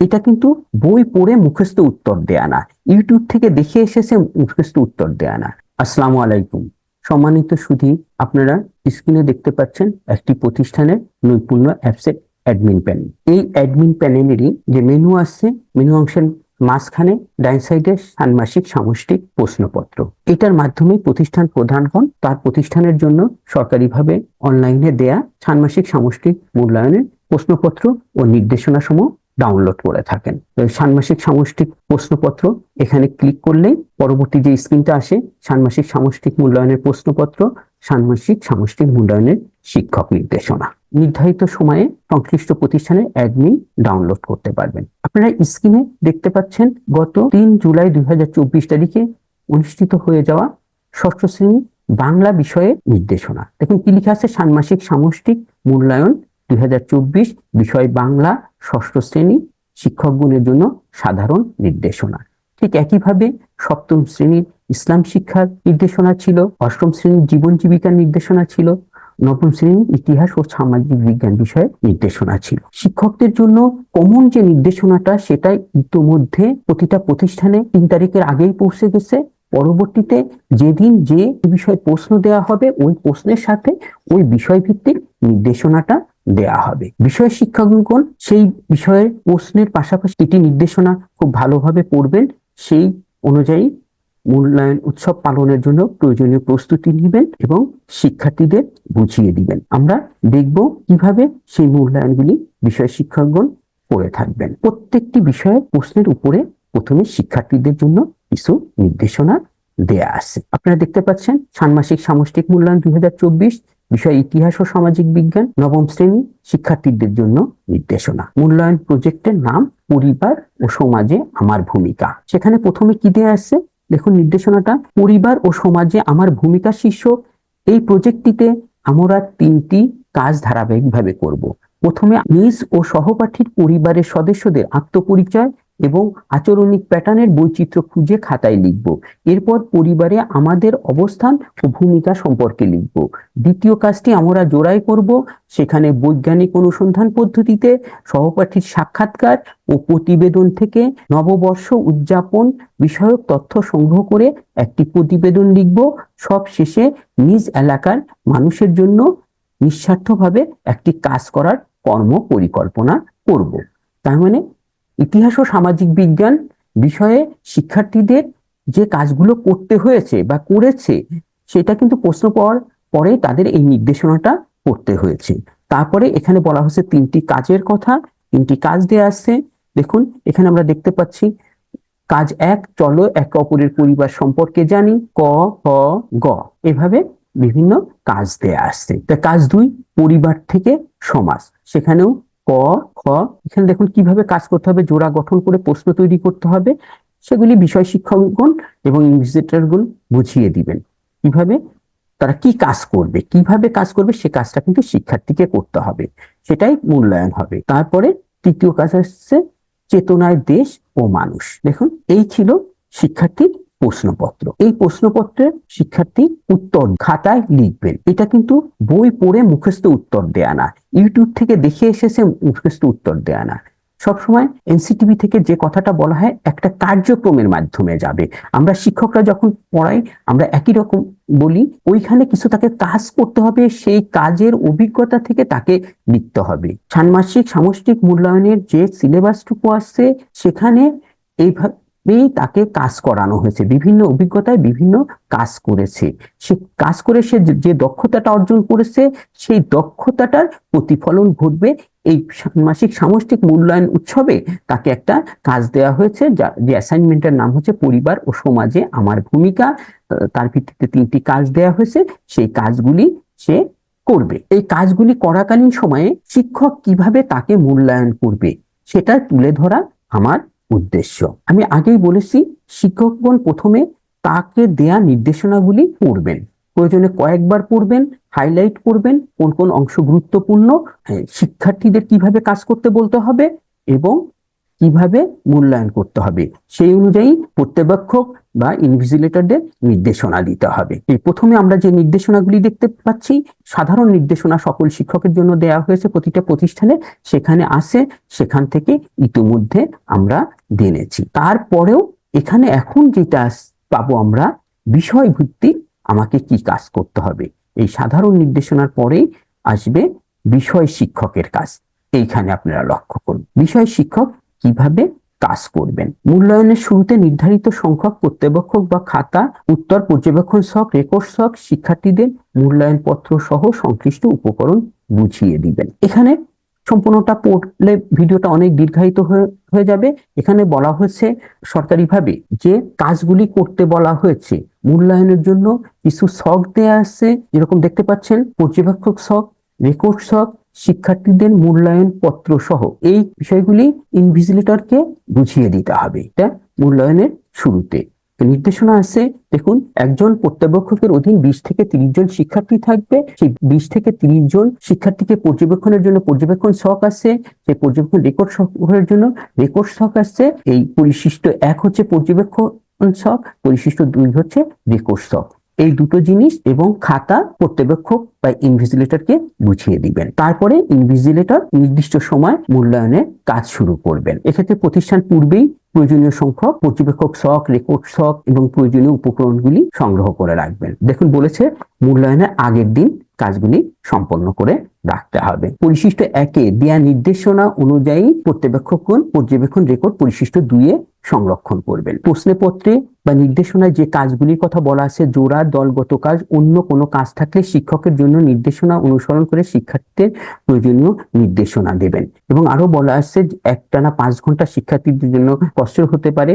এটা কিন্তু বই পড়ে মুখস্থ উত্তর দেয়া না। ইউটিউব থেকে দেখে এসেছে মুখস্থ উত্তর দেয়া না। আসসালামু আলাইকুম। সম্মানিত সুধী, আপনারা স্ক্রিনে দেখতে পাচ্ছেন একটি প্রতিষ্ঠানের নৈপুণ্য অ্যাপসেট অ্যাডমিন প্যানেল এই অ্যাডমিন প্যানেলেরই যে মেনু আসছে মেনু অংশের মাঝখানে ডাইন সাইডে ষান্মাসিক সামষ্টিক প্রশ্নপত্র। এটার মাধ্যমে প্রতিষ্ঠান প্রধানগণ তার প্রতিষ্ঠানের জন্য সরকারিভাবে অনলাইনে দেয়া ষান্মাসিক সামষ্টিক মূল্যায়নের প্রশ্নপত্র ও নির্দেশনা সমূহ ডাউনলোড করে থাকেন। তো ষান্মাসিক সামষ্টিক প্রশ্নপত্র এখানে ক্লিক করলেই পরবর্তী যে স্ক্রিনটা আসে, ষান্মাসিক সামষ্টিক মূল্যায়নের প্রশ্নপত্র, ষান্মাসিক সামষ্টিক মূল্যায়নের শিক্ষক নির্দেশনা। নির্ধারিত সময়ে সংশ্লিষ্ট প্রতিষ্ঠানের অ্যাডমিন ডাউনলোড করতে পারবেন। আপনারা স্ক্রিনে দেখতে পাচ্ছেন গত তিন জুলাই দুই হাজার চব্বিশ তারিখে অনুষ্ঠিত হয়ে যাওয়া ষষ্ঠ শ্রেণি বাংলা বিষয়ে নির্দেশনা। দেখুন কি লিখা আছে? ষান্মাসিক সামষ্টিক মূল্যায়ন দুই হাজার চব্বিশ বিষয় বাংলা ষষ্ঠ শ্রেণি শিক্ষকগণের জন্য সাধারণ নির্দেশনা। ঠিক একইভাবে সপ্তম শ্রেণির ইসলাম শিক্ষার নির্দেশনা ছিল, অষ্টম শ্রেণির জীবন জীবিকার নির্দেশনা ছিল, নবম শ্রেণির ইতিহাস ও সামাজিক বিজ্ঞান বিষয়ে নির্দেশনা ছিল। শিক্ষকদের জন্য কমন যে নির্দেশনাটা, সেটা ইতোমধ্যে প্রতিটা প্রতিষ্ঠানে তিন তারিখের আগেই পৌঁছে গেছে। পরবর্তীতে যেদিন যে বিষয়ে প্রশ্ন দেওয়া হবে, ওই প্রশ্নের সাথে ওই বিষয় ভিত্তিক নির্দেশনাটা দেয়া হবে। বিষয় শিক্ষকগণ সেই বিষয়ের প্রশ্নের পাশাপাশি এটি নির্দেশনা খুব ভালোভাবে পড়বেন, সেই অনুযায়ী মূল্যায়ন উৎসব পালনের জন্য প্রয়োজনীয় প্রস্তুতি নেবেন এবং শিক্ষার্থীদের বুঝিয়ে দিবেন। আমরা দেখব কীভাবে সেই মূল্যায়নগুলি বিষয় শিক্ষকগণ করে থাকবেন। প্রত্যেকটি বিষয়ের প্রশ্নের উপরে প্রথমে শিক্ষার্থীদের জন্য কিছু নির্দেশনা দেয়া আছে। আপনারা দেখতে পাচ্ছেন ষান্মাসিক সামষ্টিক মূল্যায়ন দুই হাজার চব্বিশ বিষয় ইতিহাস ও সামাজিক বিজ্ঞান, নবম শ্রেণি শিক্ষার্থীদের জন্য নির্দেশনা। মূল্যায়ন প্রজেক্টের নাম পরিবার ও সমাজে আমার ভূমিকা। সেখানে প্রথমে কি দেয়া আছে? দেখুন নির্দেশনাটা। পরিবার ও সমাজে আমার ভূমিকা শীর্ষক এই প্রজেক্টটিতে আমরা তিনটি কাজ ধারাবাহিকভাবে করব। প্রথমে নিজ ও সহপাঠীর পরিবারের সদস্যদের আত্মপরিচয় এবং আচরণিক প্যাটার্নের বৈচিত্র্য খুঁজে খাতায় লিখব। এরপর পরিবারে আমাদের অবস্থান ও ভূমিকা সম্পর্কে লিখব। দ্বিতীয় কাজটি আমরা জোড়াই করব। সেখানে বৈজ্ঞানিক অনুসন্ধান পদ্ধতিতে সহপাঠীর সাক্ষাৎকার ও প্রতিবেদন থেকে নববর্ষ উদযাপন বিষয়ক তথ্য সংগ্রহ করে একটি প্রতিবেদন লিখব। সব শেষে নিজ এলাকার মানুষের জন্য নিঃস্বার্থভাবে একটি কাজ করার কর্ম পরিকল্পনা করব। তার মানে ইতিহাস ও সামাজিক বিজ্ঞান বিষয়ে শিক্ষার্থীদের যে কাজগুলো করতে হয়েছে বা করেছে, সেটা কিন্তু প্রশ্ন পাওয়ার পরে তাদের এই নির্দেশনাটা করতে হয়েছে। তারপরে এখানে বলা হচ্ছে তিনটি কাজের কথা, তিনটি কাজ দেয়া আছে। দেখুন, এখানে আমরা দেখতে পাচ্ছি, কাজ এক, চলো একে অপরের পরিবার সম্পর্কে জানি, ক খ গ। এভাবে বিভিন্ন কাজ দেয়া আসছে তা কাজ দুই, পরিবার থেকে সমাজ। সেখানেও ক, খ, এখানে দেখুন কীভাবে কাজ করতে হবে, জোড়া গঠন করে প্রশ্ন তৈরি করতে হবে, সেগুলি বিষয় শিক্ষকগণ এবং ইনভিজিটরগণ বুঝিয়ে দিবেন। কীভাবে? তারা কি কাজ করবে, কীভাবে কাজ করবে, সে কাজটা কিন্তু শিক্ষার্থীকে করতে হবে, সেটাই মূল্যায়ন হবে। তারপরে তৃতীয় কাজ আসছে চেতনায় দেশ ও মানুষ। দেখুন, এই ছিল শিক্ষার্থীর প্রশ্নপত্র। এই প্রশ্নপত্রের শিক্ষার্থী উত্তর খাতায় লিখবেন। এটা কিন্তু বই পড়ে মুখস্থ উত্তর দেয়া না। ইউটিউব থেকে দেখে এসেছে মুখস্থ উত্তর দেয়া না। সবসময় এনসিটিভি থেকে যে কথাটা বলা হয়, একটা কার্যক্রমের মাধ্যমে যাবে। আমরা শিক্ষকরা যখন পড়াই, আমরা একই রকম বলি, ওইখানে কিছু তাকে কাজ করতে হবে, সেই কাজের অভিজ্ঞতা থেকে তাকে লিখতে হবে। ষান্মাসিক সামষ্টিক মূল্যায়নের যে সিলেবাসটুকু আসছে, সেখানে এইভাবে এই তাকে কাজ করানো হয়েছে। বিভিন্ন অভিজ্ঞতায় বিভিন্ন কাজ করেছে। সে কাজ করে সে যে দক্ষতাটা অর্জন করেছে, সেই দক্ষতাটার প্রতিফলন ঘটবে। এই মাসিক সামষ্টিক মূল্যায়ন উৎসবে তাকে একটা কাজ দেওয়া হয়েছে, যা, যে অ্যাসাইনমেন্টের নাম হচ্ছে পরিবার ও সমাজে আমার ভূমিকা। তার ভিত্তিতে তিনটি কাজ দেওয়া হয়েছে। সেই কাজগুলি সে করবে। এই কাজগুলি করাকালীন সময়ে শিক্ষক কীভাবে তাকে মূল্যায়ন করবে, সেটা তুলে ধরা আমার উদ্দেশ্য। আমি আগেই বলেছি, শিক্ষকগণ প্রথমে তাকে দেয়া নির্দেশনাগুলি পড়বেন। প্রয়োজনে কয়েকবার পড়বেন হাইলাইট করবেন, কোন কোন অংশ গুরুত্বপূর্ণ শিক্ষার্থীদের কীভাবে কাজ করতে বলতে হবে এবং কীভাবে মূল্যায়ন করতে হবে। সেই অনুযায়ী পর্যবেক্ষক বা ইনভিজিলেটরদের নির্দেশনা দিতে হবে। এই প্রথমে আমরা যে নির্দেশনাগুলি দেখতে পাচ্ছি, সাধারণ নির্দেশনা সকল শিক্ষকের জন্য দেওয়া হয়েছে প্রতিটা প্রতিষ্ঠানে। সেখানে আসে, সেখান থেকে ইতিমধ্যে আমরা জেনেছি তারপরেও এখানে এখন যেটা পাবো আমরা বিষয় ভিত্তিক আমাকে কি কাজ করতে হবে? এই সাধারণ নির্দেশনার পরেই আসবে বিষয় শিক্ষকের কাজ। এইখানে আপনারা লক্ষ্য করুন, বিষয় শিক্ষক কীভাবে কাজ করবেন? মূল্যায়নের শুরুতে নির্ধারিত সংখ্যক পর্যবেক্ষক বা খাতা, উত্তর পর্যবেক্ষণ সহ, রেকর্ড সহ শিক্ষার্থীদের মূল্যায়ন পত্র সহ সংশ্লিষ্ট উপকরণ বুঝিয়ে দিবেন। এখানে সম্পূর্ণটা পড়লে ভিডিওটা অনেক দীর্ঘায়িত হয়ে যাবে। এখানে বলা হয়েছে সরকারিভাবে যে কাজগুলি করতে বলা হয়েছে, মূল্যায়নের জন্য কিছু শখ দেয়া আছে এরকম দেখতে পাচ্ছেন, পর্যবেক্ষক শখ, রেকর্ড শখ, শিক্ষার্থীদের মূল্যায়ন পত্র সহ। এই বিষয়গুলি ইনভিজিলেটরকে বুঝিয়ে দিতে হবে, এটা মূল্যায়নের শুরুতে। নির্দেশনা আছে, দেখুন, একজন পর্যবেক্ষকের অধীন বিশ থেকে তিরিশ জন শিক্ষার্থী থাকবে। সেই বিশ থেকে তিরিশ জন শিক্ষার্থীকে পর্যবেক্ষণের জন্য পর্যবেক্ষণ শখ আছে, সেই পর্যবেক্ষণ রেকর্ড শখের জন্য রেকর্ড শখ আছে। এই পরিশিষ্ট এক হচ্ছে পর্যবেক্ষণ শখ, পরিশিষ্ট দুই হচ্ছে রেকর্ড শখ। এই দুটো জিনিস এবং খাতা পর্যবেক্ষক বা ইনভিজিলেটরকে বুঝিয়ে দিবেন। তারপরে ইনভিজিলেটর নির্দিষ্ট সময় মূল্যায়নের কাজ শুরু করবেন। এক্ষেত্রে প্রতিষ্ঠান পূর্বেই প্রয়োজনীয় সংখ্যক পর্যবেক্ষক শখ রেকর্ড শখ এবং প্রয়োজনীয় উপকরণগুলি সংগ্রহ করে রাখবেন। দেখুন, বলেছে মূল্যায়নের আগের দিন কাজগুলি সম্পন্ন করে রাখতে হবে। পরিশিষ্ট একে দেয়া নির্দেশনা অনুযায়ী পর্যবেক্ষকগণ পর্যবেক্ষণ রেকর্ড পরিশিষ্ট দুইয়ে সংরক্ষণ করবেন। প্রশ্নপত্রে বা নির্দেশনায় যে কাজগুলির কথা বলা আছে, জোড়া, দলগত কাজ, অন্য কোনো কাজ থাকলে শিক্ষকের জন্য নির্দেশনা অনুসরণ করে শিক্ষার্থীদের প্রয়োজনীয় নির্দেশনা দেবেন। এবং আরও বলা আছে একটানা পাঁচ ঘণ্টা শিক্ষার্থীদের জন্য কষ্ট হতে পারে,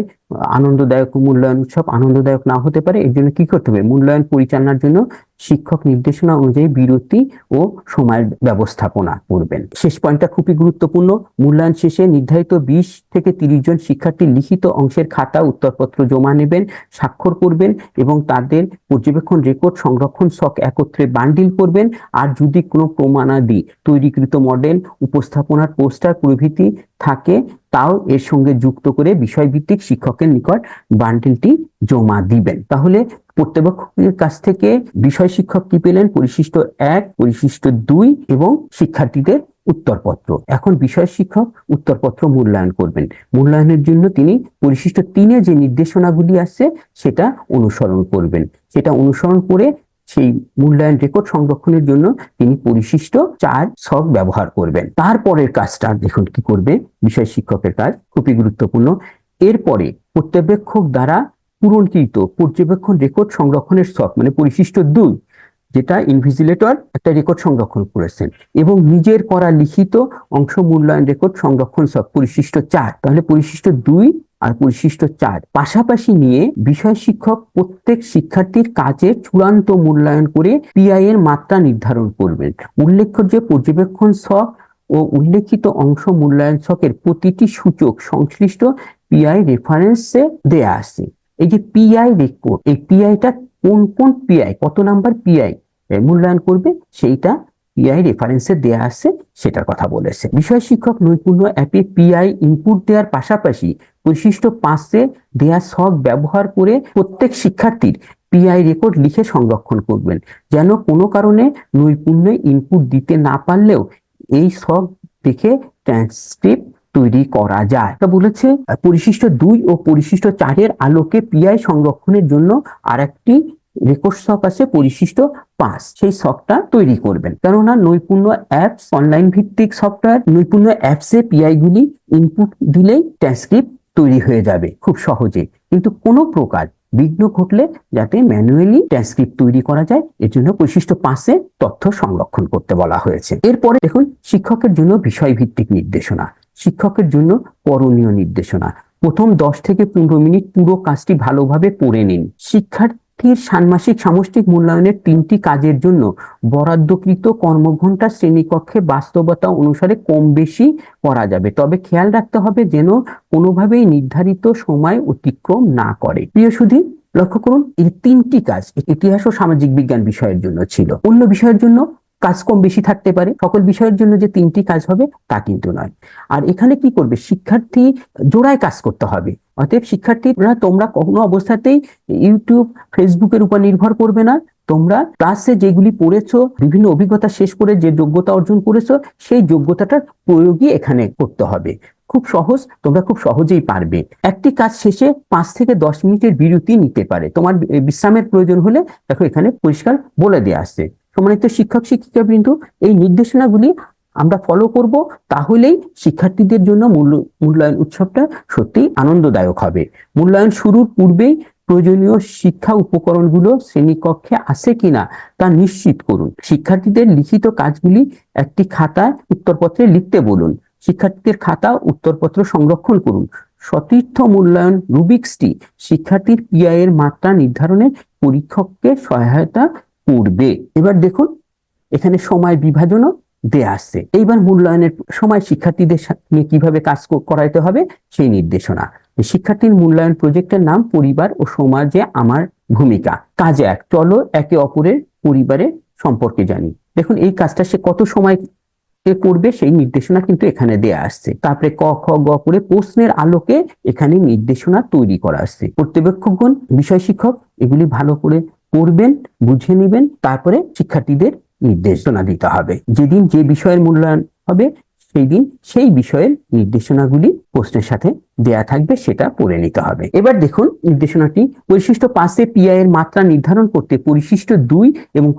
আনন্দদায়ক মূল্যায়ন উৎসব আনন্দদায়ক না হতে পারে, এর জন্য কি করতে হবে? মূল্যায়ন পরিচালনার জন্য শিক্ষক নির্দেশনা অনুযায়ী বিরতি ও সময়ের ব্যবস্থাপনা করবেন। শেষ পয়েন্টটা খুবই গুরুত্বপূর্ণ। মূল্যায়ন শেষে নির্ধারিত বিশ থেকে তিরিশ জন শিক্ষার্থী লিখিত অংশের খাতা, উত্তরপত্র জমা নেবেন, স্বাক্ষর করবেন এবং তাদের পর্যবেক্ষণ রেকর্ড সংরক্ষণ শখ একত্রে বান্ডিল করবেন। আর যদি কোনো প্রমাণাদি তৈরিকৃত মডেল, উপস্থাপনার পোস্টার প্রভৃতি থাকে, তাও এর সঙ্গে যুক্ত করে বিষয়ভিত্তিক শিক্ষকের নিকট বান্ডিলটি জমা দিবেন। তাহলে পর্যবেক্ষকের কাছ থেকে বিষয় শিক্ষক কি পেলেন? পরিশিষ্ট এক, পরিশিষ্ট দুই এবং শিক্ষার্থীদের উত্তরপত্র। এখন বিষয় শিক্ষক উত্তরপত্র মূল্যায়ন করবেন। মূল্যায়নের জন্য তিনি পরিশিষ্ট তিনে যে নির্দেশনাগুলি আছে সেটা অনুসরণ করবেন। সেটা অনুসরণ করে সেই মূল্যায়ন রেকর্ড সংরক্ষণের জন্য তিনি পরিশিষ্ট চার ছক ব্যবহার করবেন। তারপরের কাজটা দেখুন কি করবে বিষয় শিক্ষকের কাজ, খুবই গুরুত্বপূর্ণ। এরপরে পর্যবেক্ষক দ্বারা পূরণকৃত পর্যবেক্ষণ রেকর্ড সংরক্ষণের ছক মানে পরিশিষ্ট দুই যেটা ইনভিজিলেটর একটা রেকর্ড সংরক্ষণ করেছেন এবং নিজের করা লিখিত অংশ মূল্যায়ন রেকর্ড সংরক্ষণ সব পরিশিষ্ট চার। তাহলে পরিশিষ্ট দুই আর পরিশিষ্ট চার। পাশাপাশি নিয়ে বিষয় শিক্ষক প্রত্যেক শিক্ষার্থীর কাজের চূড়ান্ত মূল্যায়ন করে পিআই এর মাত্রা নির্ধারণ করবেন। উল্লেখ্য যে পর্যবেক্ষণ ছক ও উল্লেখিত অংশ মূল্যায়ন ছকের প্রতিটি সূচক সংশ্লিষ্ট পিআই রেফারেন্সে দেয়া আছে। এই যে পিআই রেকর্ড এই পিআইটা কোন কোন পিআই কত নাম্বার পিআই মূল্যায়ন করবে, সেইটা পিআই রেফারেন্সে দেয়া আছে, সেটার কথা বলেছে। বিষয় শিক্ষক নৈপুণ্য অ্যাপে পিআই ইনপুট দেওয়ার পাশাপাশি বৈশিষ্ট্য পাঁচে দেয়া সব ব্যবহার করে প্রত্যেক শিক্ষার্থীর পিআই রেকর্ড লিখে সংরক্ষণ করবেন, যেন কোনো কারণে নৈপুণ্য ইনপুট দিতে না পারলেও এই সব দেখে ট্রান্সক্রিপ্ট তৈরি করা যায়। তা বলেছে, পরিশিষ্ট দুই ও পরিশিষ্ট চারের আলোকে পিআই সংরক্ষণের জন্য আরেকটি রেকর্ড শক আছে, পরিশিষ্ট পাঁচ সেই শকটা তৈরি করবেন। কেননা নৈপুণ্য অ্যাপস অনলাইন ভিত্তিক সফটওয়্যার নৈপুণ্য অ্যাপসে পিআই গুলি ইনপুট দিলেই ট্রান্সক্রিপ্ট তৈরি হয়ে যাবে খুব সহজে। কিন্তু কোনো প্রকার বিঘ্ন ঘটলে যাতে ম্যানুয়ালি ট্রান্সক্রিপ্ট তৈরি করা যায়, এর জন্য বৈশিষ্ট্য পাশে তথ্য সংরক্ষণ করতে বলা হয়েছে। এরপরে দেখুন, শিক্ষকের জন্য বিষয়ভিত্তিক নির্দেশনা, শিক্ষকের জন্য করণীয় নির্দেশনা। প্রথম দশ থেকে পনেরো মিনিট পুরো কাজটি ভালোভাবে পড়ে নিন। শিক্ষার্থীর ষান্মাসিক সামষ্টিক মূল্যায়নের তিনটি কাজের জন্য বরাদ্দকৃত কর্মঘণ্টা শ্রেণীকক্ষে বাস্তবতা অনুসারে কম বেশি করা যাবে। তবে খেয়াল রাখতে হবে যেন কোনোভাবেই নির্ধারিত সময় অতিক্রম না করে। প্রিয় সুধী, লক্ষ্য করুন, এই তিনটি কাজ ইতিহাস ও সামাজিক বিজ্ঞান বিষয়ের জন্য ছিল। অন্য বিষয়ের জন্য কাজ কম বেশি থাকতে পারে। সকল বিষয়ের জন্য যে তিনটি কাজ হবে তা কিন্তু নয়। আর এখানে কি করবে? শিক্ষার্থী জোড়ায় কাজ করতে হবে। অতএব শিক্ষার্থীরা, তোমরা কোনো অবস্থাতেই ইউটিউব ফেসবুকের উপর নির্ভর করবে না। তোমরা ক্লাসে যেগুলি পড়েছো, বিভিন্ন অভিজ্ঞতা শেষ করে যে যোগ্যতা অর্জন করেছ, সেই যোগ্যতাটার প্রয়োগই এখানে করতে হবে। খুব সহজ, তোমরা খুব সহজেই পারবে। একটি কাজ শেষে পাঁচ থেকে দশ মিনিটের বিরতি নিতে পারে। তোমার বিশ্রামের প্রয়োজন হলে দেখো এখানে পরিষ্কার বলে দেওয়া আসছে সম্মানিত শিক্ষক শিক্ষিকা কিন্তু এই নির্দেশনাগুলি আমরা ফলো করব, তাহলেই শিক্ষার্থীদের জন্য মূল্য, মূল্যায়ন উৎসবটা সত্যি আনন্দদায়ক হবে। মূল্যায়ন শুরুর পূর্বেই প্রয়োজনীয় শিক্ষা উপকরণগুলো শ্রেণীকক্ষে আছে কিনা তা নিশ্চিত করুন। শিক্ষার্থীদের লিখিত কাজগুলি একটি খাতায় উত্তরপত্রে লিখতে বলুন। শিক্ষার্থীদের খাতা উত্তরপত্র সংরক্ষণ করুন। সতীর্থ মূল্যায়ন রুবিক্সটি শিক্ষার্থীর পিআই এর মাত্রা নির্ধারণে পরীক্ষককে সহায়তা করবে। এবার দেখুন, এখানে সময় বিভাজনও দেয়া আসছে। এইবার মূল্যায়নের সময় শিক্ষার্থীদের নিয়ে কীভাবে কাজ করাইতে হবে সেই নির্দেশনা। শিক্ষার্থীর মূল্যায়ন প্রজেক্টের নাম পরিবার ও সমাজে আমার ভূমিকা। কাজ এক, চলো একে অপরের পরিবারের সম্পর্কে জানি। দেখুন, এই কাজটা সে কত সময় করবে সেই নির্দেশনা কিন্তু এখানে দেয়া আসছে। তারপরে ক, খ, গ করে প্রশ্নের আলোকে এখানে নির্দেশনা তৈরি করা আসছে। পর্যবেক্ষকগণ বিষয় শিক্ষক, এগুলি ভালো করে পড়বেন, বুঝে নেবেন, তারপরে শিক্ষার্থীদের নির্দেশনা দিতে হবে। যেদিন যে বিষয়ের মূল্যায়ন হবে সেই দিন সেই বিষয়ের নির্দেশনাগুলি প্রশ্নের সাথে দেয়া থাকবে, সেটা পড়ে নিতে হবে। এবার দেখুন, নির্দেশনাটি পরিশিষ্ট পাঁচে পিআই এর মাত্রা নির্ধারণ করতে পরিশিষ্ট দুই এবং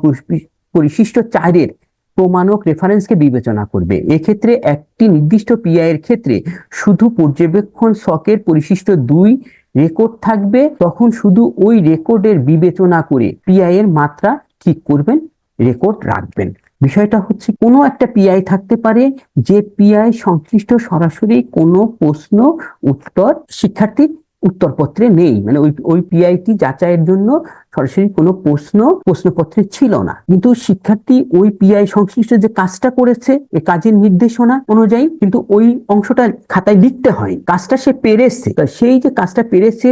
পরিশিষ্ট চারের প্রমাণক রেফারেন্সকে বিবেচনা করবে। এক্ষেত্রে একটি নির্দিষ্ট পিআই এর ক্ষেত্রে শুধু পর্যবেক্ষণ শকের পরিশিষ্ট দুই রেকর্ড থাকবে, তখন শুধু ওই রেকর্ডের বিবেচনা করে পিআই এর মাত্রা ঠিক করবেন। রেকর্ড রাখবেন। বিষয়টা হচ্ছে কোনো একটা পিআই থাকতে পারে, যে পিআই সংশ্লিষ্ট সরাসরি কোনো প্রশ্ন, উত্তর শিক্ষার্থীর উত্তরপত্রে নেই। মানে ওই ওই পিআইটি যাচাইয়ের জন্য সরাসরি কোনো প্রশ্ন, প্রশ্নপত্রে ছিল না। কিন্তু শিক্ষার্থী ওই পিআই সংশ্লিষ্ট যে কাজটা করেছে এই কাজের নির্দেশনা অনুযায়ী কিন্তু ওই অংশটা খাতায় লিখতে হয় কাজটা সে পেরেছে। সেই যে কাজটা পেরেছে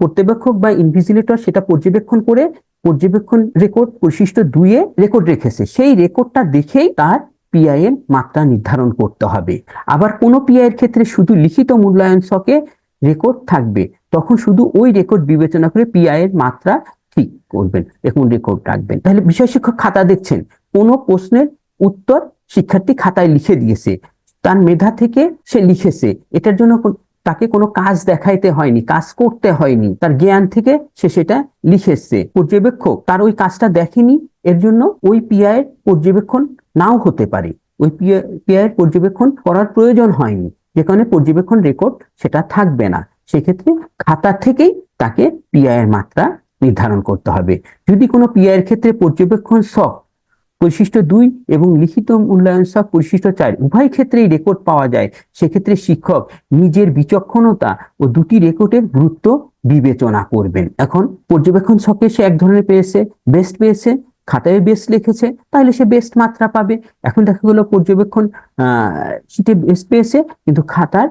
পর্যবেক্ষক বা ইনভিজিলেটর সেটা পর্যবেক্ষণ করে পর্যবেক্ষণ রেকর্ড বৈশিষ্ট্য দুইয়ে রেকর্ড রেখেছে। সেই রেকর্ডটা দেখেই তার পিআই এর মাত্রা নির্ধারণ করতে হবে। আবার কোনো পিআই এর ক্ষেত্রে শুধু লিখিত মূল্যায়ন ছকে রেকর্ড থাকবে, তখন শুধু ওই রেকর্ড বিবেচনা করে পিআই এর মাত্রা ঠিক করবেন এখন রেকর্ড রাখবেন। তাহলে বিষয় শিক্ষক খাতা দেখছেন, কোনো প্রশ্নের উত্তর শিক্ষার্থী খাতায় লিখে দিয়েছে, তার মেধা থেকে সে লিখেছে, এটার জন্য তাকে কোনো কাজ দেখাইতে হয়নি, কাজ করতে হয়নি। তার জ্ঞান থেকে সে সেটা লিখেছে। পর্যবেক্ষক, তার ওই কাজটা দেখেনি, এর জন্য ওই পিআইয়ের পর্যবেক্ষণ নাও হতে পারে। ওই পিআই পর্যবেক্ষণ করার প্রয়োজন হয়নি, যে কারণে পর্যবেক্ষণ রেকর্ড সেটা থাকবে না। সেক্ষেত্রে খাতা থেকেই তাকে পিআইয়ের মাত্রা নির্ধারণ করতে হবে। যদি কোনো পিআই এর ক্ষেত্রে পর্যবেক্ষণ সব বৈশিষ্ট্য দুই এবং লিখিত মূল্যায়ন সব বৈশিষ্ট্য চার। উভয় ক্ষেত্রেই রেকর্ড পাওয়া যায়। সেক্ষেত্রে শিক্ষক নিজের বিচক্ষণতা ও দুটি রেকর্ডের গুরুত্ব বিবেচনা করবেন। এখন পর্যবেক্ষণ ছকে সে এক ধরনের পেয়েছে। বেস্ট পেয়েছে, খাতায় বেস্ট লিখেছে, তাহলে সে বেস্ট মাত্রা পাবে। এখন দেখা গেলো পর্যবেক্ষণ শীটে বেস্ট পেয়েছে, কিন্তু খাতার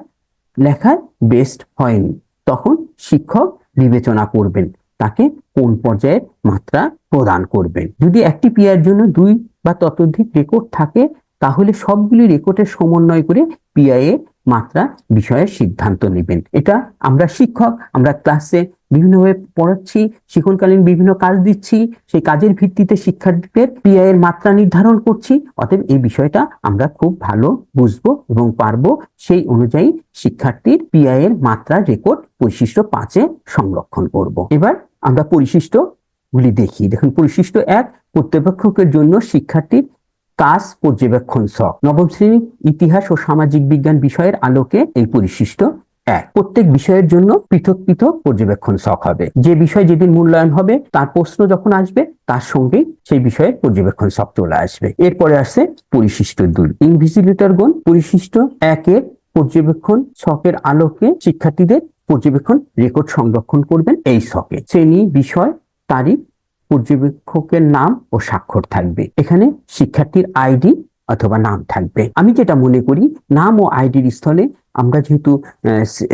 লেখায় বেস্ট হয়নি। তখন শিক্ষক বিবেচনা করবেন। তাকে কোন পর্যায়ের মাত্রা প্রদান করবেন যদি একটি পিআর জন্য দুই বা ততোধিক রেকর্ড থাকে, তাহলে সবগুলি রেকর্ডের সমন্বয় করে পিআই এর মাত্রা বিষয়ে সিদ্ধান্ত নেবেন এটা আমরা শিক্ষক, আমরা ক্লাসে বিভিন্নভাবে পড়াচ্ছি, শিক্ষণকালীন বিভিন্ন কাজ দিচ্ছি, সেই কাজের ভিত্তিতে শিক্ষার্থীদের পিআই এর মাত্রা নির্ধারণ করছি, অতএব এই বিষয়টা আমরা খুব ভালো বুঝব এবং পারব সেই অনুযায়ী শিক্ষার্থীর পিআই এর মাত্রা রেকর্ড বৈশিষ্ট্য পাঁচে সংরক্ষণ করব। এবার আমরা পরিশিষ্ট গুলি দেখি। দেখুন, পরিশিষ্ট এক, প্রত্যবেক্ষকের জন্য শিক্ষার্থীর কাজ পর্যবেক্ষণ সক নবম শ্রেণির ইতিহাস ও সামাজিক বিজ্ঞান বিষয়ের আলোকে এই পরিশিষ্ট এক। প্রত্যেক বিষয়ের জন্য পৃথক পৃথক পর্যবেক্ষণ শখ হবে। যে বিষয় যেদিন মূল্যায়ন হবে, তার প্রশ্ন যখন আসবে, তার সঙ্গেই সেই বিষয়ের পর্যবেক্ষণ শখ চলে আসবে। এরপরে আসছে পরিশিষ্ট দুই। ইনভিজিলেটর গণ পরিশিষ্ট একের পর্যবেক্ষণ শখের আলোকে শিক্ষার্থীদের পর্যবেক্ষণ, রেকর্ড সংরক্ষণ করবেন এই শখে শ্রেণি, বিষয়, তারিখ, পর্যবেক্ষকের নাম ও স্বাক্ষর থাকবে। এখানে শিক্ষার্থীর আইডি অথবা নাম থাকবে। আমি যেটা মনে করি, নাম ও আইডির স্থলে আমরা যেহেতু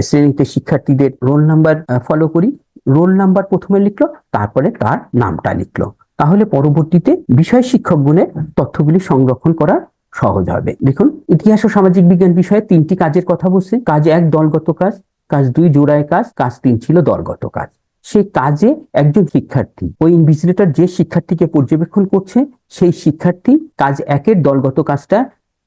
শ্রেণীতে শিক্ষার্থীদের রোল নাম্বার ফলো করি, রোল নাম্বার প্রথমে লিখলো, তারপরে তার নামটা লিখলো। তাহলে পরবর্তীতে বিষয় শিক্ষকগণের তথ্যগুলি সংরক্ষণ করা সহজ হবে। দেখুন, ইতিহাস ও সামাজিক বিজ্ঞান বিষয়ে তিনটি কাজের কথা বলছে। কাজ এক, দলগত কাজ। কাজ, দুই জোড়ায় কাজ কাজ তিন ছিল দলগত কাজ। সেই কাজে একজন শিক্ষার্থী। ওই ইনভিজিলেটর যে শিক্ষার্থীকে পর্যবেক্ষণ করছে, সেই শিক্ষার্থী কাজ একের দলগত কাজটা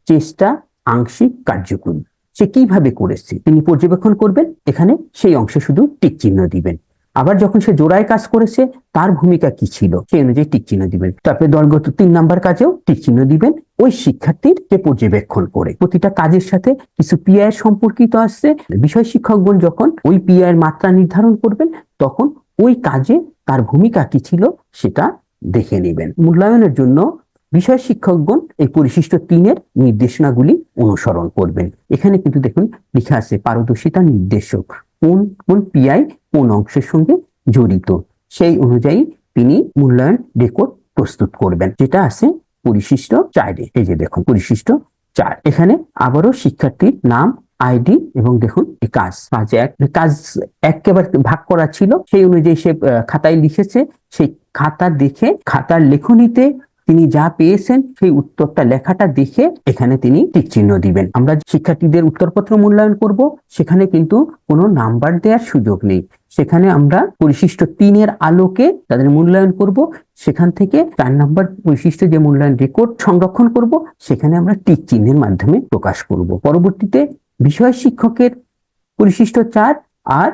চেষ্টা, আংশিক কার্যকরী সে কীভাবে করেছে? তিনি পর্যবেক্ষণ করবেন, এখানে সেই অংশে শুধু টিক চিহ্ন দিবেন। আবার যখন সে জোড়ায় কাজ করেছে, তার ভূমিকা কি ছিল? সেই অনুযায়ী টিক চিহ্ন দিবেন। তারপরে দলগত তিন নাম্বার কাজেও টিক চিহ্ন দিবেন। ওই শিক্ষার্থীর কে পর্যবেক্ষণ করে। প্রতিটা কাজের সাথে কিছু পিআই সম্পর্কিত আসছে। বিষয় শিক্ষকগণ যখন ওই পিআই এর মাত্রা নির্ধারণ করবেন, তখন ওই কাজে তার ভূমিকা কি ছিল সেটা দেখে নেবেন। মূল্যায়নের জন্য বিষয় শিক্ষকগণ এই পরিশিষ্ট তিনের নির্দেশনাগুলি অনুসরণ করবেন। এখানে কিন্তু দেখুন, লেখা আছে পারদর্শিতা নির্দেশক। কোন কোন পিআই কোন অংশের সঙ্গে জড়িত? সেই অনুযায়ী তিনি মূল্যায়ন রেকর্ড প্রস্তুত করবেন। যেটা আছে পরিশিষ্ট চাইডে। এই যে দেখুন, পরিশিষ্ট চার। এখানে আবারও শিক্ষার্থীর নাম, আইডি এবং দেখুন এই কাজ। কাজ এক। কাজ একেবারে ভাগ করা ছিল। সেই অনুযায়ী সে খাতায় লিখেছে। সেই খাতা দেখে, খাতার লেখনীতে তিনি যা পেয়েছেন সেই উত্তরটা লেখাটা দেখে এখানে তিনি টিক চিহ্ন দিবেন। আমরা শিক্ষার্থীদের উত্তরপত্র মূল্যায়ন করব, সেখানে কিন্তু কোনো নাম্বার দেওয়ার সুযোগ নেই। সেখানে আমরা পরিশিষ্ট তিনের আলোকে তাদের মূল্যায়ন করব, সেখান থেকে চার নাম্বার বৈশিষ্ট্য যে মূল্যায়ন রেকর্ড সংরক্ষণ করব, সেখানে আমরা টিক চিহ্নের মাধ্যমে প্রকাশ করব। পরবর্তীতে বিষয় শিক্ষকের পরিশিষ্ট চার আর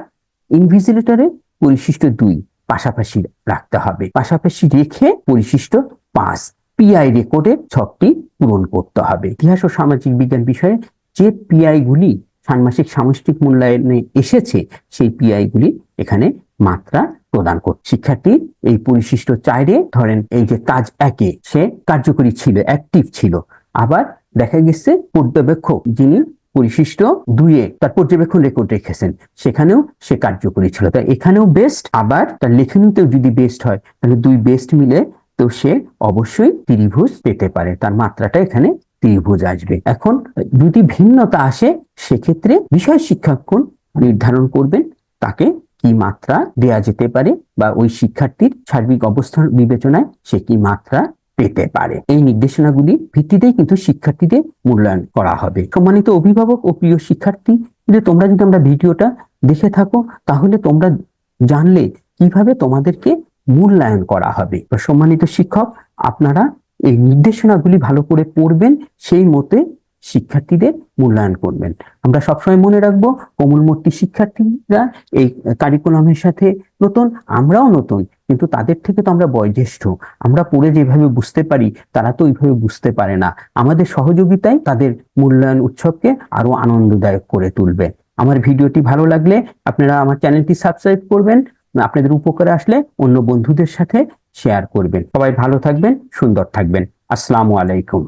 ইনভিজিলেটরের পরিশিষ্ট দুই পাশাপাশি রাখতে হবে। পাশাপাশি রেখে পরিশিষ্ট পাঁচ পিআই রেকর্ডের ছকটি পূরণ করতে হবে। ইতিহাস ও সামাজিক বিজ্ঞান বিষয়ে যে পিআই গুলি ষান্মাসিক সামষ্টিক মূল্যায়নে এসেছে, সেই পিআই গুলি এখানে মাত্রা প্রদান করছে শিক্ষার্থী, এই পরিশিষ্ট চাইরে ধরেন এই যে কাজ একে, সে কার্যকরী ছিল অ্যাক্টিভ ছিল। আবার দেখা গেছে পর্যবেক্ষক যিনি পরিশিষ্ট দুইয়ে তার পর্যবেক্ষণ রেকর্ড রেখেছেন, সেখানেও সে কার্যকরী ছিল। তাই এখানেও বেস্ট আবার তার লেখনীতেও যদি বেস্ট হয়, তাহলে দুই বেস্ট মিলে তো সে অবশ্যই ত্রিভুজ পেতে পারে। তার মাত্রাটা এখানে ত্রিভুজ আসবে। এখন যদি ভিন্নতা আসে, সেক্ষেত্রে বিষয় শিক্ষকগণ নির্ধারণ করবেন? তাকে কি মাত্রা দেয়া যেতে পারে বা ওই শিক্ষার্থীর সার্বিক অবস্থান বিবেচনায় সে কি মাত্রা পেতে পারে? এই নির্দেশনাগুলি ভিত্তিতেই কিন্তু শিক্ষার্থীদের মূল্যায়ন করা হবে। সম্মানিত অভিভাবক ও প্রিয় শিক্ষার্থী যে তোমরা যদি আমরা ভিডিওটা দেখে থাকো, তাহলে তোমরা জানলে কীভাবে তোমাদেরকে মূল্যায়ন করা হবে। সম্মানিত শিক্ষক, আপনারা এই নির্দেশনাগুলি ভালো করে পড়বেন, সেই মতে শিক্ষার্থীদের মূল্যায়ন করবেন। আমরা সবসময় মনে রাখব কোমলমূর্তি শিক্ষার্থীরা এই কারিকুলামের সাথে নতুন, আমরাও নতুন, কিন্তু তাদের থেকে তো আমরা বয়োজ্যেষ্ঠ। আমরা পড়ে যেভাবে বুঝতে পারি, তারা তো ওইভাবে বুঝতে পারে না। আমাদের সহযোগিতায় তাদের মূল্যায়ন উৎসবকে আরও আনন্দদায়ক করে তুলবে। আমার ভিডিওটি ভালো লাগলে আপনারা আমার চ্যানেলটি সাবস্ক্রাইব করবেন আপনাদের উপকারে আসলে অন্য বন্ধুদের সাথে শেয়ার করবেন। সবাই ভালো থাকবেন, সুন্দর থাকবেন। আসসালামু আলাইকুম।